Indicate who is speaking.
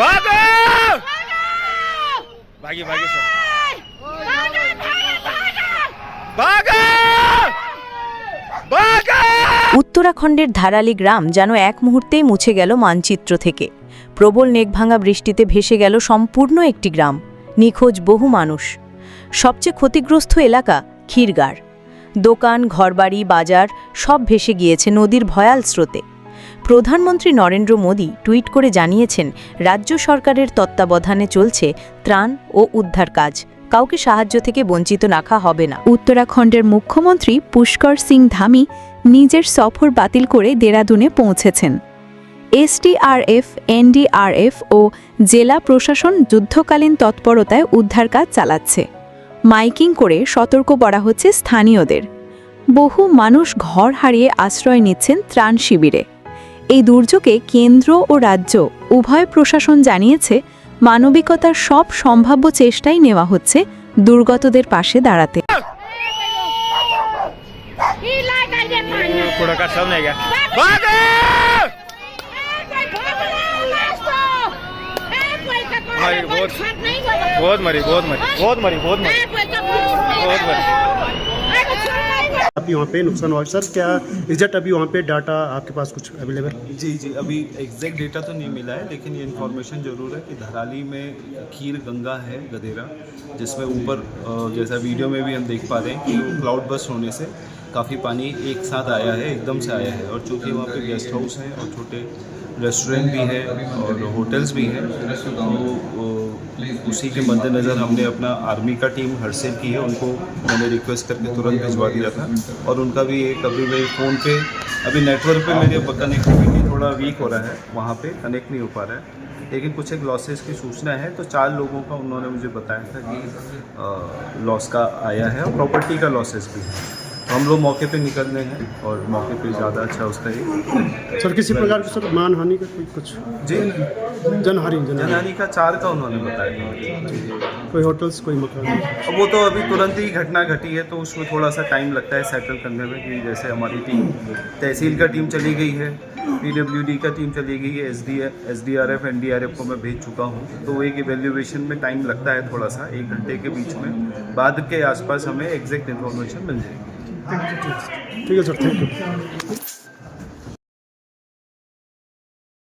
Speaker 1: ভাগো ভাগি ভাগি
Speaker 2: উত্তরাখণ্ডের ধারালি গ্রাম যেন এক মুহূর্তেই মুছে গেল মানচিত্র থেকে। প্রবল নেঘভাঙা বৃষ্টিতে ভেসে গেল সম্পূর্ণ একটি গ্রাম নিখোঁজ বহু মানুষ। সবচেয়ে ক্ষতিগ্রস্ত এলাকা ক্ষীরগাড়। দোকান ঘরবাড়ি বাজার সব ভেসে গিয়েছে নদীর ভয়াল স্রোতে। প্রধানমন্ত্রী নরেন্দ্র মোদী টুইট করে জানিয়েছেন, রাজ্য সরকারের তত্ত্বাবধানে চলছে ত্রাণ ও উদ্ধার কাজ। কাউকে সাহায্য থেকে বঞ্চিত রাখা হবে না।
Speaker 3: উত্তরাখণ্ডের মুখ্যমন্ত্রী পুষ্কর সিং ধামি নিজের সফর বাতিল করে দেরাদুনে পৌঁছেছেন। এসডিআরএফ এনডিআরএফ ও জেলা প্রশাসন যুদ্ধকালীন তৎপরতায় উদ্ধার কাজ চালাচ্ছে। মাইকিং করে সতর্ক করা হচ্ছে স্থানীয়দের। বহু মানুষ ঘর হারিয়ে আশ্রয় নিচ্ছেন ত্রাণ শিবিরে। এই দুর্যোগে কেন্দ্র ও রাজ্য উভয় প্রশাসন জানিয়েছে মানবিকতার সব সম্ভাব্য চেষ্টাই নেওয়া হচ্ছে দুর্গতদের পাশে দাঁড়াতে
Speaker 1: थोड़ा का सामने गया भागो हमारी बहुत बहुत मरी बहुत मरी बहुत मरी बहुत मरी बहुत मरी
Speaker 4: अभी वहाँ पे नुकसान हुआ सर, क्या एग्जैक्ट अभी वहाँ पे डाटा आपके पास कुछ अवेलेबल
Speaker 5: जी जी, अभी एग्जैक्ट डेटा तो नहीं मिला है, लेकिन ये इन्फॉर्मेशन ज़रूर है कि धराली में खीर गंगा है गदेरा जिसमें ऊपर जैसा वीडियो में भी हम देख पा रहे हैं कि क्लाउड बस्ट होने से काफ़ी पानी एक साथ आया है, एकदम से आया है। और चूँकि वहाँ पे गेस्ट हाउस हैं और छोटे रेस्टोरेंट भी हैं और होटल्स भी हैं। तो उसी के मद्देनज़र हमने अपना आर्मी का टीम हरसेल की है। उनको मैंने रिक्वेस्ट करके तुरंत भिजवा दिया था। और उनका भी एक अभी मेरे फ़ोन पे, अभी नेटवर्क पे मेरे कनेक्टिविटी थोड़ा वीक हो रहा है। वहाँ पे कनेक्ट नहीं हो पा रहा है। लेकिन कुछ एक लॉसेस की सूचना है। तो चार लोगों का उन्होंने मुझे बताया था कि लॉस का आया है और प्रॉपर्टी का लॉसेस भी है। हम लोग मौके पे निकल रहे हैं और मौके पे ज़्यादा अच्छा उसका ही
Speaker 4: सर किसी प्रकार की सर मान हानि का कोई कुछ
Speaker 5: जी
Speaker 4: जनहानि जनहानि।
Speaker 5: का चार का उन्होंने बताया।
Speaker 4: कोई होटल्स कोई मकान?
Speaker 5: अब वो तो अभी तुरंत ही घटना घटी है तो उसमें थोड़ा सा टाइम लगता है सेटल करने में कि जैसे हमारी टीम तहसील का टीम चली गई है पीडब्ल्यूडी का टीम चली गई है S D S D R F N D R F को मैं भेज चुका हूँ। तो एक इवेल्युएशन में टाइम लगता है थोड़ा सा एक घंटे के बीच में। बाद के आसपास हमें एग्जैक्ट इन्फॉर्मेशन मिल जाएगी।
Speaker 4: ঠিক আছে থ্যাংক ইউ